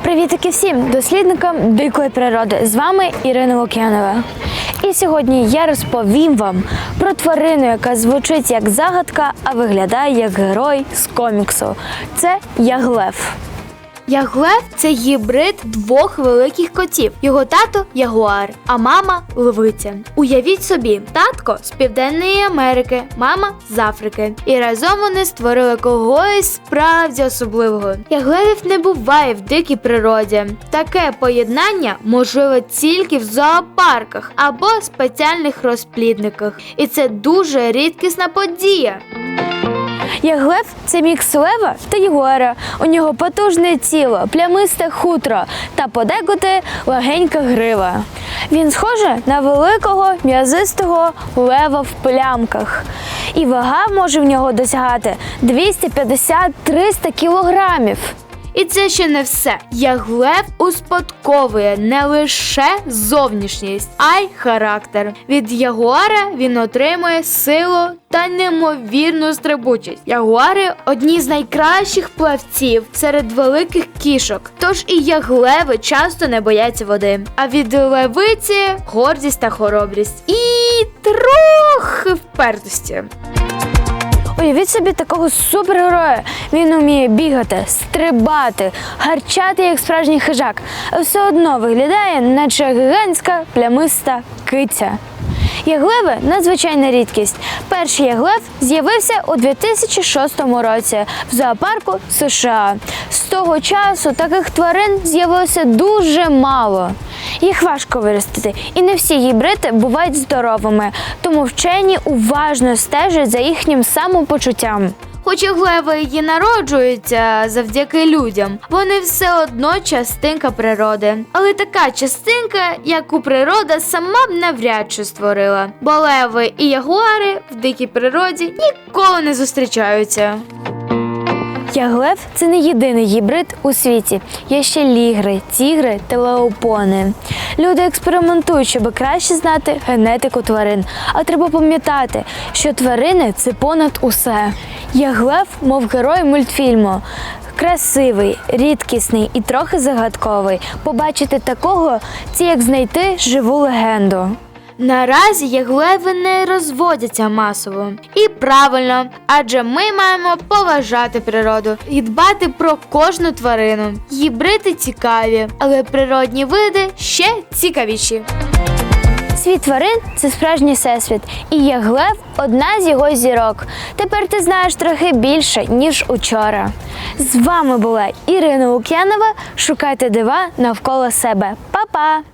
Привітики всім дослідникам дикої природи. З вами Ірина Лук'янова. І сьогодні я розповім вам про тварину, яка звучить як загадка, а виглядає як герой з коміксу. Це Яглев. Яглев це гібрид двох великих котів. Його тато ягуар, а мама левиця. Уявіть собі, татко з Південної Америки, мама з Африки. І разом вони створили когось справді особливого. Яглевів не буває в дикій природі. Таке поєднання можливе тільки в зоопарках або спеціальних розплідниках. І це дуже рідкісна подія. Яглев це мікс лева та ягуара. У нього потужне тіло, плямисте хутро та подекуди легенька грива. Він схоже на великого м'язистого лева в плямках. І вага може в нього досягати 250-300 кілограмів. І це ще не все. Яглев успадковує не лише зовнішність, а й характер. Від ягуара він отримує силу та неймовірну стрибучість. Ягуари одні з найкращих плавців серед великих кішок. Тож і яглеви часто не бояться води. А від левиці гордість та хоробрість. І трохи впертості. Уявіть собі такого супергероя. Він уміє бігати, стрибати, гарчати як справжній хижак, а все одно виглядає, наче гігантська плямиста киця. Яглеви надзвичайна рідкість. Перший яглев з'явився у 2006 році в зоопарку США. З того часу таких тварин з'явилося дуже мало. Їх важко виростити, і не всі гібриди бувають здоровими, тому вчені уважно стежать за їхнім самопочуттям. Хоч глеви і народжуються завдяки людям, вони все одно частинка природи. Але така частинка, яку природа сама б навряд чи створила. Бо леви і ягуари в дикій природі ніколи не зустрічаються. Яглев це не єдиний гібрид у світі. Є ще лігри, тігри та леопони. Люди експериментують, щоб краще знати генетику тварин. А треба пам'ятати, що тварини це понад усе. Яглев, мов герой мультфільму. Красивий, рідкісний і трохи загадковий. Побачити такого це як знайти живу легенду. Наразі яглеви не розводяться масово. І правильно, адже ми маємо поважати природу і дбати про кожну тварину. Гібриди цікаві, але природні види ще цікавіші. Світ тварин це справжній всесвіт, і яглев одна з його зірок. Тепер ти знаєш трохи більше, ніж учора. З вами була Ірина Лук'янова. Шукайте дива навколо себе. Па-па!